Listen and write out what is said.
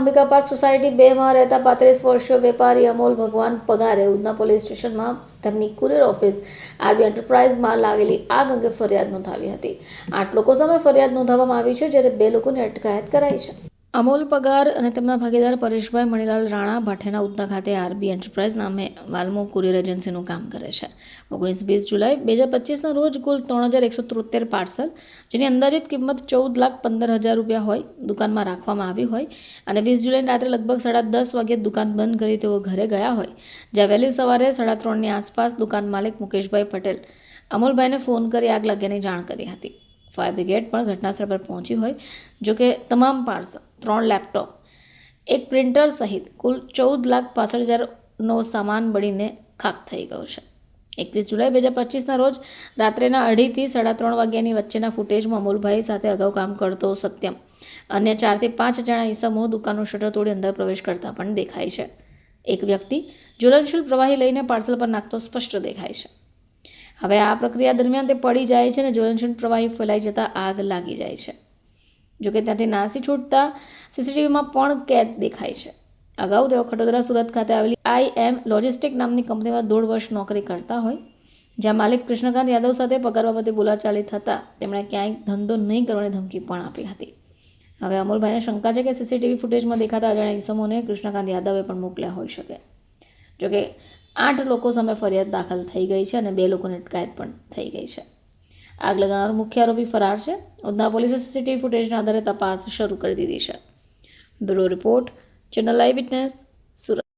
Ambika park society બેમાં રહેતા પાંત્રીસ વર્ષીય વેપારી અમોલ ભગવાન પગારે ઉધના પોલીસ સ્ટેશનમાં તેમની કુરિયર ઓફિસ આરબી એન્ટરપ્રાઇઝમાં લાગેલી આગ અંગે ફરિયાદ નોંધાવી હતી. આઠ લોકો સામે ફરિયાદ નોંધાવવામાં આવી છે, જ્યારે બે લોકોની અટકાયત કરાઈ છે. અમોલ પગાર અને તેમના ભાગીદાર પરેશભાઈ મણીલાલ રાણા ભાઠેના ઉધના ખાતે આરબી એન્ટરપ્રાઇઝ નામે વાલ્મો કુરિયર એજન્સીનું કામ કરે છે. ઓગણીસ વીસ જુલાઈ બે હજાર પચીસના રોજ કુલ ત્રણ હજાર એકસો તોતેર પાર્સલ, જેની અંદાજિત કિંમત ચૌદ લાખ પંદર હજાર રૂપિયા હોય, દુકાનમાં રાખવામાં આવી હોય અને વીસ જુલાઈ રાત્રે લગભગ સાડા દસ વાગ્યે દુકાન બંધ કરી તેઓ ઘરે ગયા હોય. જ્યાં વહેલી સવારે સાડા ત્રણની આસપાસ દુકાન માલિક મુકેશભાઈ પટેલ અમોલભાઈને ફોન કરી આગ લાગ્યાની જાણ કરી હતી. ફાયર બ્રિગેડ પણ ઘટનાસ્થળ પર પહોંચી હોય, જોકે તમામ પાર્સલ ત્રણ લેપટોપ. એક પ્રિન્ટર સહિત કુલ ચૌદ લાખ પાસઠ હજારનો સામાન બળીને ખાક થઈ ગયો છે. એકવીસ જુલાઈ બે હજાર પચીસના રોજ રાત્રેના અઢીથી સાડા ત્રણ વાગ્યાની વચ્ચેના ફૂટેજમાં અમૂલભાઈ સાથે અગાઉ કામ કરતો સત્યમ. અન્ય ચારથી પાંચ જણા ઈસમો દુકાનનું શટર તોડી અંદર પ્રવેશ કરતા પણ દેખાય છે. એક વ્યક્તિ જ્વલનશીલ પ્રવાહી લઈને પાર્સલ પર નાખતો સ્પષ્ટ દેખાય છે. હવે આ પ્રક્રિયા દરમિયાન તે પડી જાય છે અને જ્વલનશીલ પ્રવાહી ફેલાઈ જતાં આગ લાગી જાય છે. જોકે ત્યાંથી નાસી છૂટતા સીસીટીવીમાં પણ કેદ દેખાય છે. અગાઉ તેઓ ખટોદરા સુરત ખાતે આવેલી આઈ એમ લોજિસ્ટિક નામની કંપનીમાં દોઢ વર્ષ નોકરી કરતા હોય, જ્યાં માલિક કૃષ્ણકાંત યાદવ સાથે પગાર બાબતે બોલાચાલી થતાં તેમણે ક્યાંય ધંધો નહીં કરવાની ધમકી પણ આપી હતી. હવે અમોલભાઈને શંકા છે કે સીસીટીવી ફૂટેજમાં દેખાતા અજાણ્યા ઇસમોને કૃષ્ણકાંત યાદવે પણ મોકલ્યા હોઈ શકે. જોકે આઠ લોકો સામે ફરિયાદ દાખલ થઈ ગઈ છે અને બે લોકોની અટકાયત પણ થઈ ગઈ છે. આગ લગાવનાર મુખ્ય આરોપી ફરાર છે. ઉધના પોલીસે સીસીટીવી ફૂટેજના આધારે તપાસ શરૂ કરી દીધી છે. Bureau report, channel live witness, Surat.